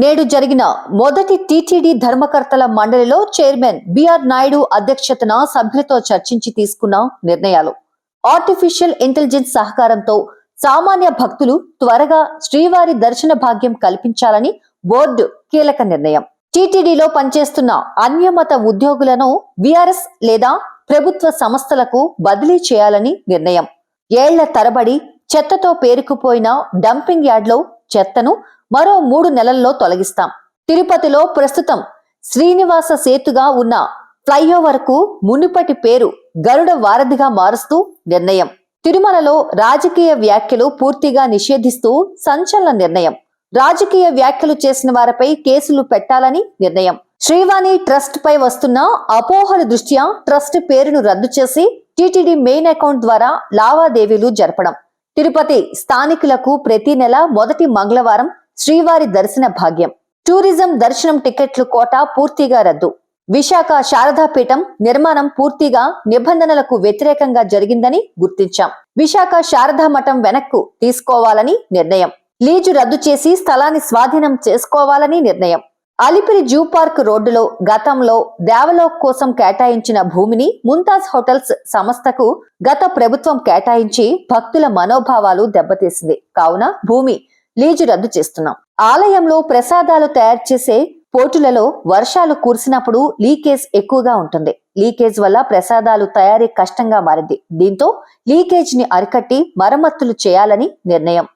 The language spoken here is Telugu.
నేడు జరిగిన మొదటి టీటీడీ ధర్మకర్తల మండలిలో చైర్మన్ బిఆర్ నాయుడు అధ్యక్షతన సభ్యులతో చర్చించి తీసుకున్న నిర్ణయాలు. ఆర్టిఫిషియల్ ఇంటెలిజెన్స్ సహకారంతో సామాన్య భక్తులు త్వరగా శ్రీవారి దర్శన భాగ్యం కల్పించాలని బోర్డు కీలక నిర్ణయం. టీటీడీలో పనిచేస్తున్న అన్యమత ఉద్యోగులను విఆర్ఎస్ లేదా ప్రభుత్వ సంస్థలకు బదిలీ చేయాలని నిర్ణయం. ఏళ్ళ తరబడి చెత్తతో పేరుకుపోయిన డంపింగ్ యార్డ్లో చెత్తను మరో మూడు నెలల్లో తొలగిస్తాం. తిరుపతిలో ప్రస్తుతం శ్రీనివాస సేతుగా ఉన్న ఫ్లైఓవర్కు మునుపటి పేరు గరుడ వారధిగా మారుస్తూ నిర్ణయం. తిరుమలలో రాజకీయ వ్యాఖ్యలు పూర్తిగా నిషేధిస్తూ సంచలన నిర్ణయం. రాజకీయ వ్యాఖ్యలు చేసిన వారిపై కేసులు పెట్టాలని నిర్ణయం. శ్రీవాణి ట్రస్ట్ పై వస్తున్న అపోహల దృష్ట్యా ట్రస్ట్ పేరును రద్దు చేసి టీటీడీ మెయిన్ అకౌంట్ ద్వారా లావాదేవీలు జరపడం. తిరుపతి స్థానికులకు ప్రతి నెల మొదటి మంగళవారం శ్రీవారి దర్శన భాగ్యం. టూరిజం దర్శనం టికెట్లు కోట పూర్తిగా రద్దు. విశాఖ శారదాపీఠం నిర్మాణం పూర్తిగా నిబంధనలకు వ్యతిరేకంగా జరిగిందని గుర్తించాం. విశాఖ శారదా మఠం వెనక్కు తీసుకోవాలని నిర్ణయం. లీజు రద్దు చేసి స్థలాన్ని స్వాధీనం చేసుకోవాలని నిర్ణయం. అలిపిరి జూ పార్క్ రోడ్డులో గతంలో దేవలోక్ కోసం కేటాయించిన భూమిని ముంతాజ్ హోటల్స్ సంస్థకు గత ప్రభుత్వం కేటాయించి భక్తుల మనోభావాలు దెబ్బతీసింది. కావున భూమి లీజు రద్దు చేస్తున్నాం. ఆలయంలో ప్రసాదాలు తయారు చేసే పోటులలో వర్షాలు కురిసినప్పుడు లీకేజ్ ఎక్కువగా ఉంటుంది. లీకేజ్ వల్ల ప్రసాదాలు తయారీ కష్టంగా మారింది. దీంతో లీకేజ్ని అరికట్టి మరమ్మతులు చేయాలని నిర్ణయం.